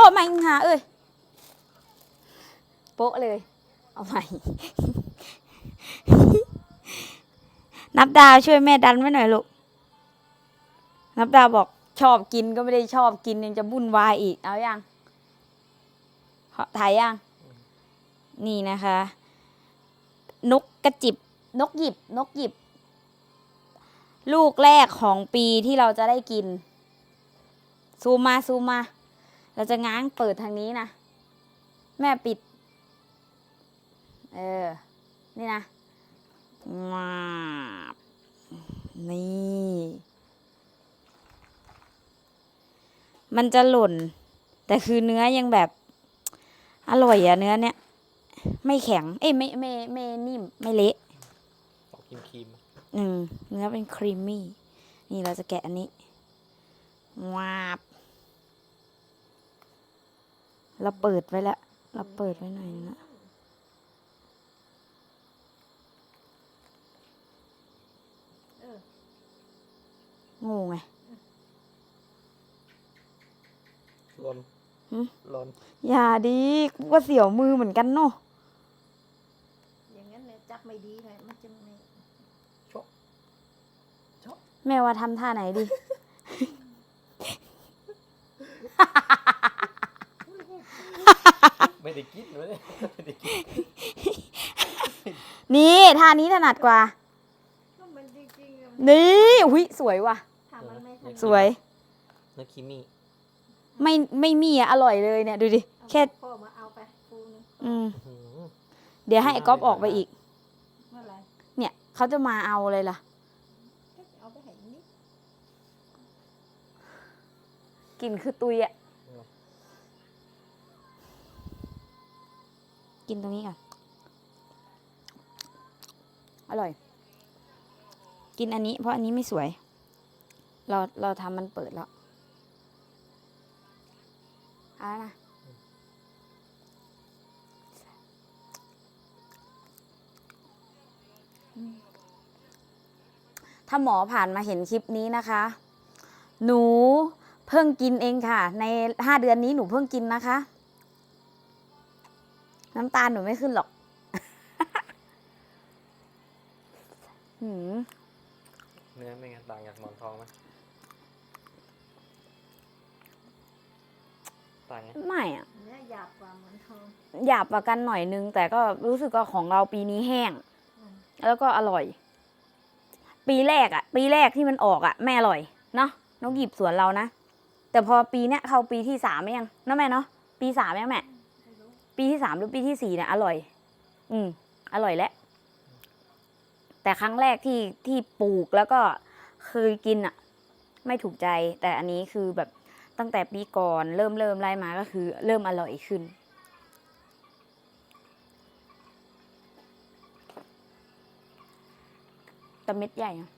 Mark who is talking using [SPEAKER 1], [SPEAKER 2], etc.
[SPEAKER 1] อ้ไม่หาเอ้ยโป๊ะเลย เอาใหม่ นับดาวช่วยแม่ดันไว้หน่อยลูก นับดาวบอกชอบกินก็ไม่ได้ชอบกินยังจะวุ่นวายอีก เอาอยังถ่ายยัง นี่นะคะ นกกระจิบ นกหยิบ นกหยิบ ลูกแรกของปีที่เราจะได้กิน ซูมมาซูมมา เราจะง้างเปิดทางนี้นะ แม่ปิด เออ นี่นะมาบนี่ มันจะหล่น แต่คือเนื้อยังแบบ อร่อยอะเนื้อเนี้ยไม่แข็ง เอ้ยไม่ไม่ไม่นิ่ม ไม่เละ
[SPEAKER 2] ออกครีมครีม
[SPEAKER 1] อืมเนื้อเป็นครีมมี่ นี่เราจะแกะอันนี้วาบ เราเปิดไว้แล้ว เราเปิดไว้หน่อยนึงนะงูไง
[SPEAKER 2] ลน
[SPEAKER 1] หึ
[SPEAKER 2] ลน
[SPEAKER 1] อย่าดีกูก็เสียวมือเหมือนกันเนาะ
[SPEAKER 3] อย่างนั้นเลยจับไม่ดีเลยมันจะไม่
[SPEAKER 1] แม่ว่าทำท่าไหนดี
[SPEAKER 2] ไม่ได้กินเลยไม่ได้กิน
[SPEAKER 1] นี่ท่านี้ถนัดกว่า
[SPEAKER 3] ก็มันจริงๆอะ
[SPEAKER 1] นี่อุ้ยสวยว่ะ
[SPEAKER 3] ถ้ามันไม่ถนัด
[SPEAKER 1] สวย
[SPEAKER 2] เนื้อครีมมี่
[SPEAKER 1] ไม่ไม่มีอะอร่อยเลยเนี่ยดูดิ
[SPEAKER 3] เอา
[SPEAKER 1] แค่
[SPEAKER 3] พ่อมาเอาไปปูนึง
[SPEAKER 1] อืม
[SPEAKER 2] อื้อหือ
[SPEAKER 1] เดี๋ยวให้ไอ้ก๊อฟออกไปอีก
[SPEAKER 3] เมื่อไหร
[SPEAKER 1] เนี่ยเขาจะมาเอาเลยล่ะ
[SPEAKER 3] ก็จะเอาไปให้นิด
[SPEAKER 1] กลิ่นคือตุยอะ กินตรงนี้ก่อน อร่อย กินอันนี้ เพราะอันนี้ไม่สวย เราเราทำมันเปิดแล้วเอาแล้วนะอืมถ้าหมอผ่านมาเห็นคลิปนี้นะคะ หนูเพิ่งกินเองค่ะ ในห้าเดือนนี้หนูเพิ่งกินนะคะ น้ำตาลหนูไม่ขึ้นหรอกหืม
[SPEAKER 2] เนื้อไม่งั้นต่างจากหมอนทองไหมต่างไง
[SPEAKER 1] ไม่อะ
[SPEAKER 3] เนื้อหยาบกว่าเหมือนทอง
[SPEAKER 1] หยาบกว่ากันหน่อยนึง แต่ก็รู้สึกว่าของเราปีนี้แห้ง
[SPEAKER 3] อืม
[SPEAKER 1] แล้วก็อร่อย ปีแรกอะปีแรกที่มันออกอะแม่อร่อยเนาะนกหยิบสวนเรานะ แต่พอปีเนี้ยเข้าปีที่สามยังนะแม่เนาะปีสามยังแม่
[SPEAKER 3] ไม่รู้
[SPEAKER 1] ปีที่สามหรือปีที่สี่เนี่ยอร่อย อืม อร่อยแล้วแต่ครั้งแรกที่ที่ปลูกแล้วก็เคยกินอะไม่ถูกใจ แต่อันนี้คือแบบตั้งแต่ปีก่อนเริ่มเริ่มไล่มาก็คือ เริ่มอร่อยขึ้น แต่เม็ดใหญ่อะ